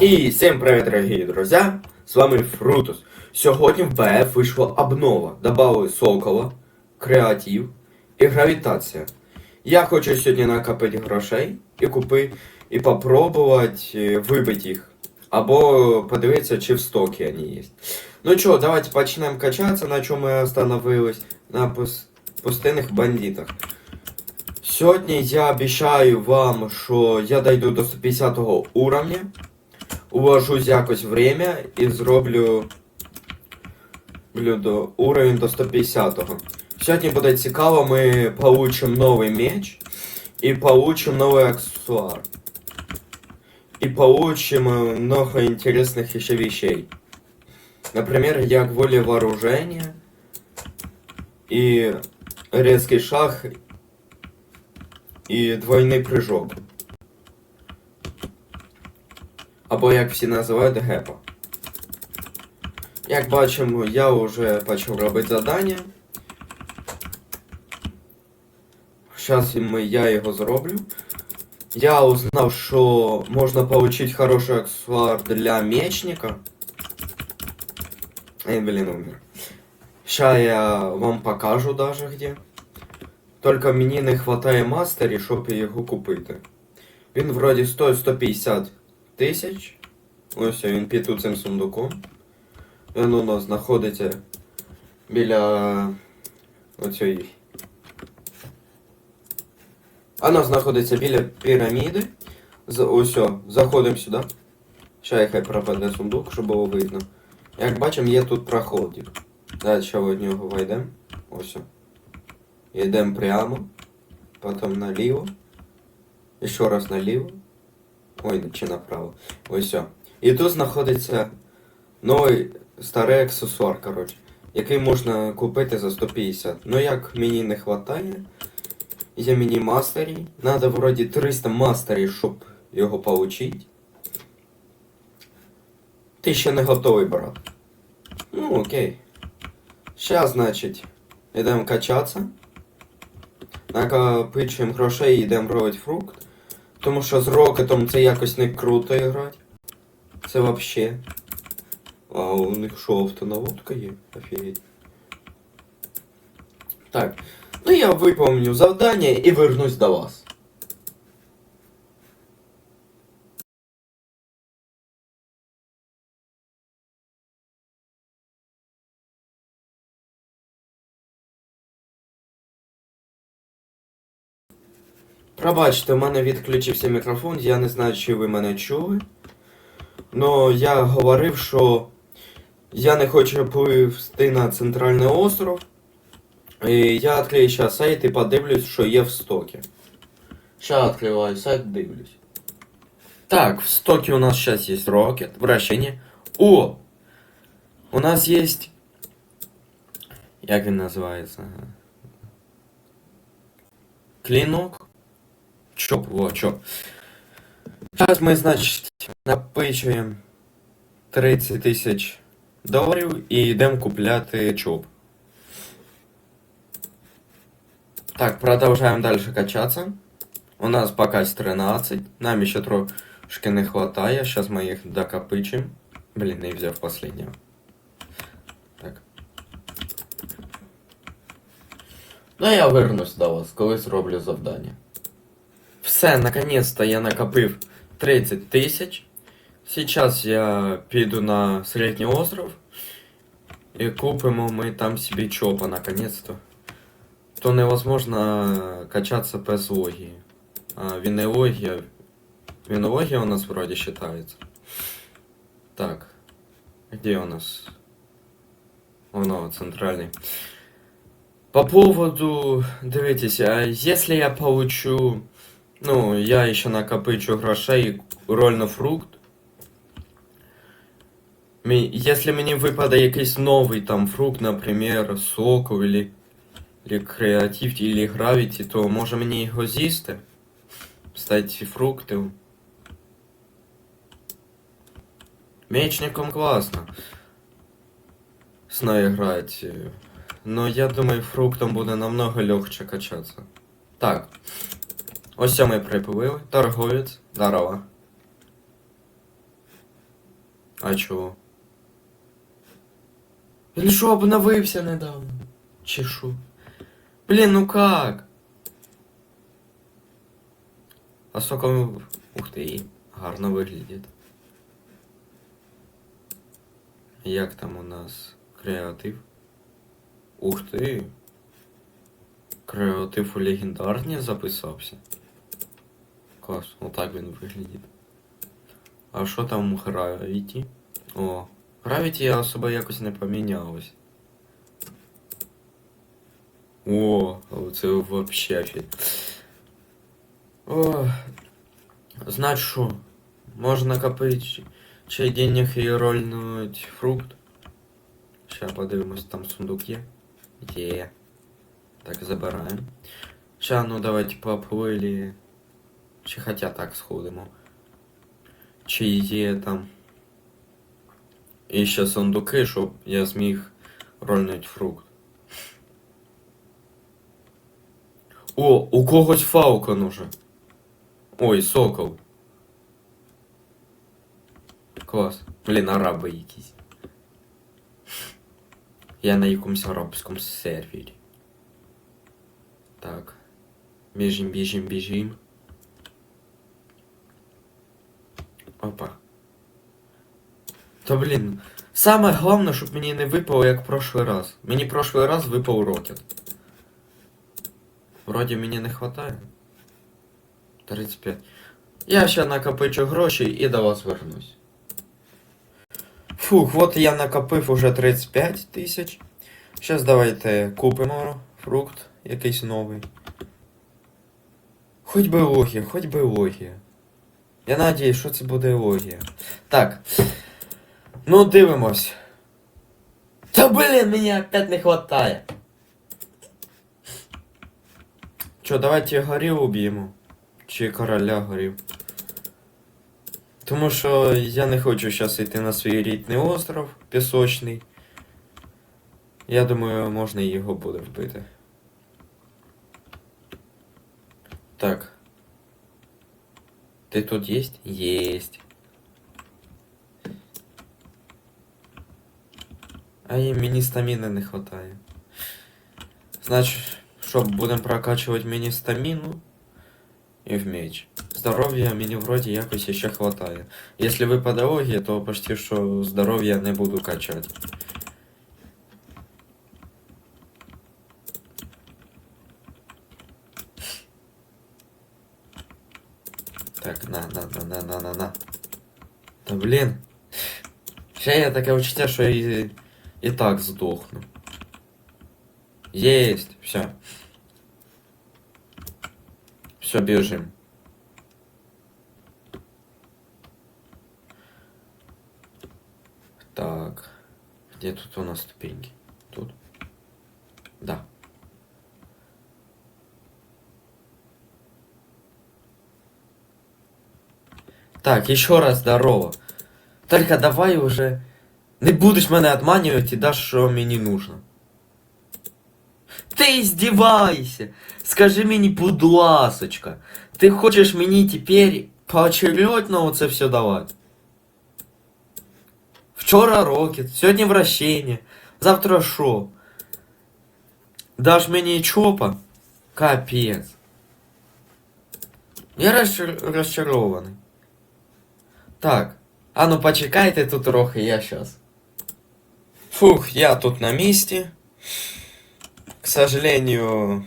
І всім привіт, дорогі друзі! З вами Фрутус. Сьогодні в БФ вийшла обнова. Добавили Сокола, Креатив і Гравітація. Я хочу сьогодні накопити грошей і купити, і попробувати е, вибити їх. Або подивитися, чи в стокі вони є. Ну що, давайте почнемо качатися, на чому ми остановились. На пус- пустинних бандитах. Сьогодні я обіцяю вам, що я дойду до 150 уровня. Уложусь якось время і зроблю блюдо, уровень до 150-го. Сьогодні буде цікаво, ми получим новий меч і получим новий аксесуар. І получим э, много интересных еще вещей. Например, як воле вооружения и резкий шаг і двойний прыжок. Або як всі називають гепа. Як бачимо, я вже почав робити завдання. Зараз я його зроблю. Я узнав, що можна отримати хороший аксесуар для мечника. Эй, блин, умер. Сейчас я вам покажу даже где. Только мені не хватає мастері, щоб його купити. Він вроді стоїть 150 Тисяч. Ось він під цим сундуком. Він у нас знаходиться біля оцієї. Вона знаходиться біля піраміди. З- Ось, заходимо сюди. Ще хай пропаде сундук, щоб було видно. Як бачимо, є тут проходик. Далі в нього вийдемо. Ось. Йдемо прямо. Потім наліво. І ще раз наліво. Ой, чи направо. Ось все. І тут знаходиться новий старий аксесуар, коротше, який можна купити за 150. Ну як мені не вистачає, є мені мастері. Надо вроді 300 мастерів, щоб його получить. Ти ще не готовий, брат. Ну, окей. Сейчас, значить, йдемо качатися. Накопичуємо грошей і йдемо робити фрукт. Тому що з рокетом це якось не круто грати. Це вообще. А у них що, автонаводка є? Офігеть. Так. Ну я виповню завдання і вернусь до вас. Пробачте, у мене відключився мікрофон, я не знаю, чи ви мене чули. Но я говорив, що я не хочу пливти на центральний остров. І я відкрию зараз сайт і подивлюсь, що є в стокі. Сейчас відкриваю сайт, дивлюсь. Так, в стоке у нас сейчас есть рокет, вращение. О! У нас есть... Як він називається? Клинок. Чоп, во, чоп. Зараз ми, значить, напичуємо 30 тисяч доларів і йдемо купляти чоп. Так, продовжаємо далі качатися. У нас пока 13. Нам ще трошки не хватає. Сейчас ми їх докопичимо. Блін, не взяв последнього. Так. Ну я вернусь до вас, коли зроблю завдання. Все, наконец-то я накопив 30 тисяч. Сейчас я піду на середній остров. І купимо ми там собі чопа, наконец-то. То невозможно качаться без логії. А винология... Винология у нас вроде считается. Так. Где у нас? Оно, центральный. По поводу... Дивитесь, а если я получу... Ну, я еще накопичу грошей рольно фрукт. Мі- Если мені випаде якийсь новий там фрукт, наприклад, соков или, или креатив, или гравіті, то може мені його з'їсти? Стати фруктом. Мечником классно. С ней играть. Но я думаю, фруктом буде намного легче качатися. Так. Ось ми приплили. Торговець. Здорово. А чого? Він що, обновився недавно? Чи що? Блін, ну как? А соком... Ух ти, гарно виглядить. Як там у нас креатив? Ух ти. Креатив у легендарні записався. Клас, отак він виглядить. А що там у Гравіті? О, Гравіті особо якось не помінялось. О, це вообще офігеть. О, знать що, можна копити чай денег і рольнуть фрукт. Ща подивимось, там сундук є. Є. Так, забираємо. Ща, ну давайте поплили. Чи хотя так сходимо. Чи є там. І ще сундуки, щоб я зміг рольнуть фрукт. О, у когось фалкон уже. Ой, сокол. Клас. Блін, араби якісь. Я на якомусь арабському сервері. Так. Біжим, біжим, біжим. Опа. Та блін. Саме головне, щоб мені не випало, як прошлий раз. Мені прошлий раз випав рокет. Вроді мені не хватає. 35. Я ще накопичу гроші і до вас вернусь. Фух, от я накопив уже 35 тисяч. Зараз давайте купимо фрукт якийсь новий. Хоч би логія, хоч би логія. Я надіюсь, що це буде логія. Так. Ну, дивимось. Та блін, мені опять не хватає. Чо, давайте горів уб'ємо. Чи короля горів. Тому що я не хочу зараз йти на свій рідний остров пісочний. Я думаю, можна його буде вбити. Так. Ти тут єсть? Єсть. А і мені стаміни не хватає. Значить, що, будемо прокачувати мені стаміну і в меч. Здоров'я мені вроді якось ще хватає. Якщо ви по дорогі, то почти що здоров'я не буду качати. Так, на, на, на, на, на, на, на. Та блін. Ще я таке відчуття, що і, і так здохну. Есть, все. Все, бежим. Так. Где тут у нас ступеньки? Так, еще раз здорово. Только давай уже... Не будешь мене обманывать и дашь, что мне нужно. Ти здівайся! Скажи мені, будь ласочка, ти хочеш мені тепер поочередно це все давати? Вчора рокет, сьогодні вращення, завтра що? Даш мені чопа? Капець. Я розчар... розчарований. Так, а ну почекайте тут трохи, я щас. Фух, я тут на місці. К сожалению,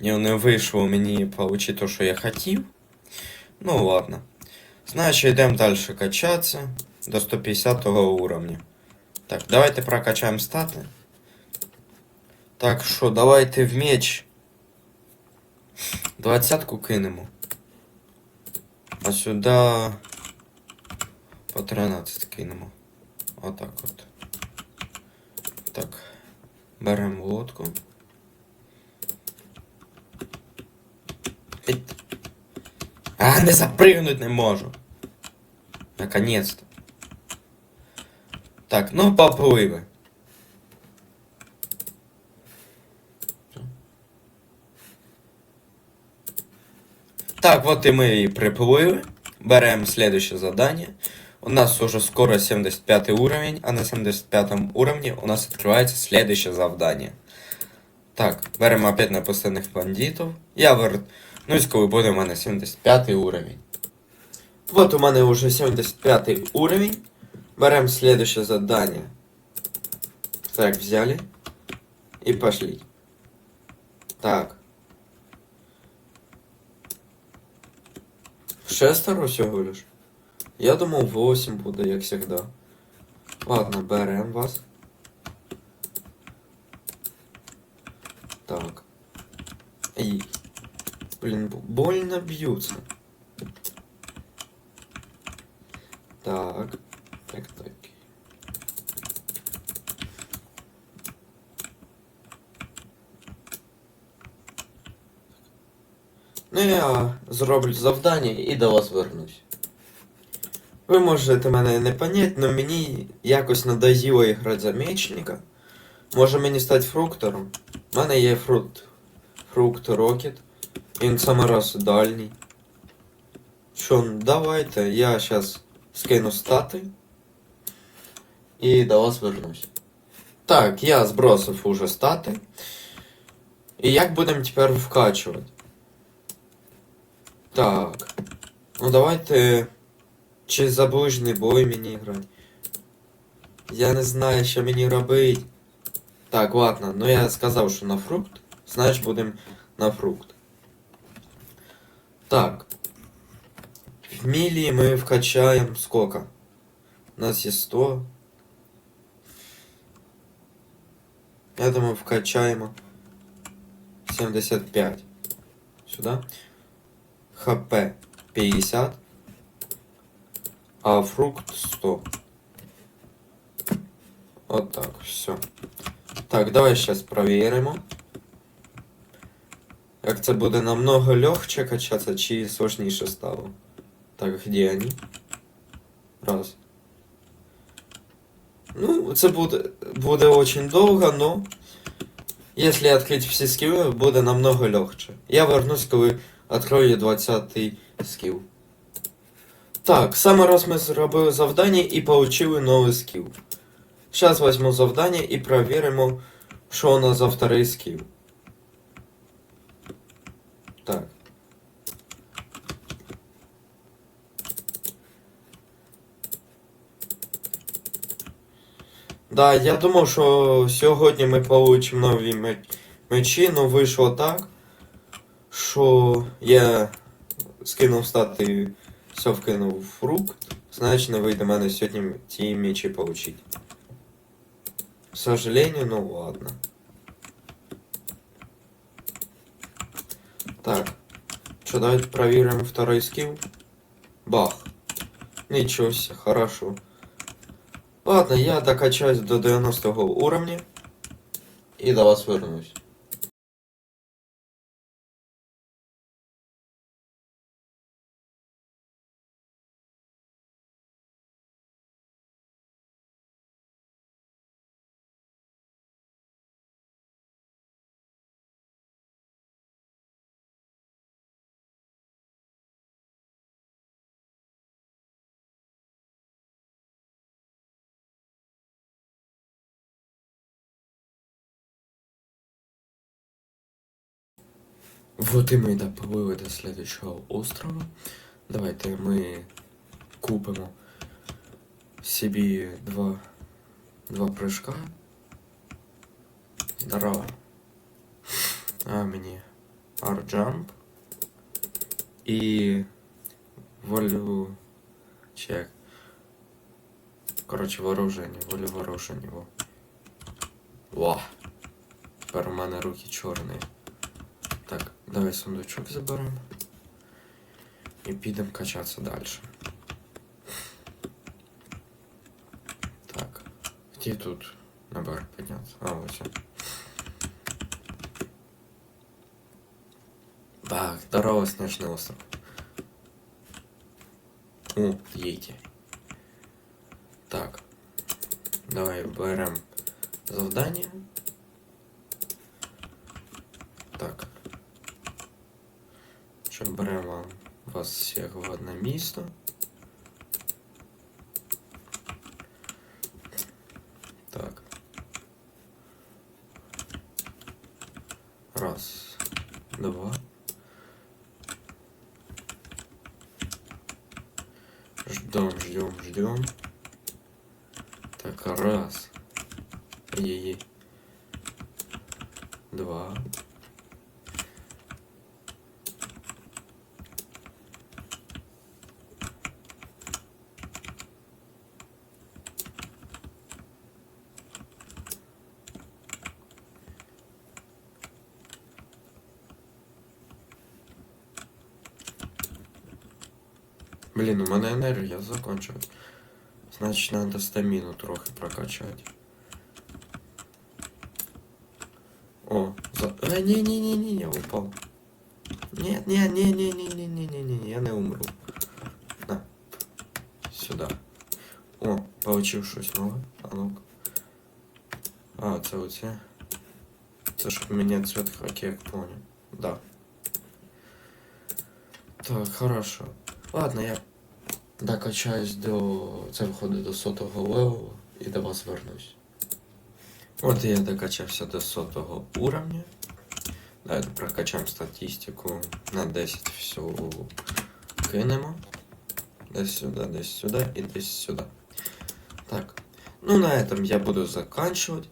не, не вийшло мені получить то, що я хотів. Ну ладно. Значить, йдемо далі качатися до 150 уровня. Так, давайте прокачаємо стати. Так що, давайте в меч. Двадцятку кинемо. А сюди по 13 кинемо. Отак от. Так. Беремо лодку. А, не запрыгнуть не можу. Наконец-то. Так, ну попливи. Так, от і ми і приплили. Беремо следующее задание. У нас уже скоро 75 уровень, а на 75 уровне у нас открывается следующее завдание. Так, беремо опять на пустынных бандитов. Я вернусь, коли буде у мене 75 уровень. Вот у мене уже 75 уровень. Берем следующее задание. Так, взяли. И пошли. Так. Шестеро всього лиш. Я думав 8 буде, як завжди. Ладно, берем вас. Так. Эй. Блин, больно бьются. Так так. Ну я зроблю завдання і до вас вернусь. Ви можете мене не понять, но мені якось надоїло грати за мечника. Може мені стати фруктором? У мене є фрукт. Фрукт Рокет. Він саме раз дальній. Що, давайте, я зараз скину стати. І до вас вернусь. Так, я збросив уже стати. І як будемо тепер вкачувати? Так. Ну давайте. Чи за ближній бой мені грати? Я не знаю, що мені робити. Так, ладно, ну я сказав, що на фрукт. Значить будемо на фрукт. Так. В мілі ми вкачаємо сколько? У нас є 100. Я думаю, вкачаємо 75. Сюда. ХП 50. А фрукт 100. Вот так, все. Так, давай сейчас проверимо. Як це буде намного легче качатися, чи сложніше стало? Так, где они? Раз. Ну, це буде, буде очень довго, но если открыть всі скіли, буде намного легче. Я вернусь, коли открою 20 скіл. Так, саме раз ми зробили завдання і получили новий скіл. Зараз візьму завдання і перевіримо, що у нас за вторий скіл. Так. Да, я думав, що сьогодні ми получимо нові меч- мечі, але вийшло так, що я скинув стати, все вкинув в фрукт, значить не вийде мене сьогодні ті мечі получить. К сожалению, ну ладно. Так. Что, давайте проверим второй скилл. Бах. Ничего себе, хорошо. Ладно, я докачаюсь до 90 уровня. И до вас вернусь. Вот и ми доплили до следующего острова. Давайте ми купимо собі два, два прыжка. Здорово. А мені арджамп. І волю чек. Коротше, вооруження, волю вооруження. Во. Во. Тепер у мене руки чорні. Так, давай сундучок заберемо. І підемо качатися далі. Так. Где тут наверх піднятися? А, ось. он. Так, здорово, снежный остров. О, їдьте. Так. Давай берем завдання. що беремо вас всіх в одне місто. Так. Раз, два. Ждем, ждем, ждем. Так, раз. Ей-ей. Два. Блин, ну, у меня энергия закончилась. Значит, надо стаміну трохи прокачать. О, за... Э, а, не-не-не-не, я упал. Нет, не, не не не не не не не я не умру. На. Сюда. О, получив щось нове. Ну, а ну-ка. А, це оце. Це ж мене цвет хаки, як понял. Да. Так, хорошо. Ладно, я докачаюсь до. Це виходить до сотого левелу і до вас вернусь. От я докачався до сотого уровня. Давайте прокачаємо статистику на 10 всю кинемо. Десь сюда, десь сюда и десь сюда. Так. Ну, на этом я буду заканчивать.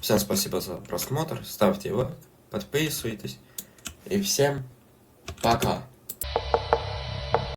Всем спасибо за просмотр. Ставьте лайк, подписывайтесь. И всем пока.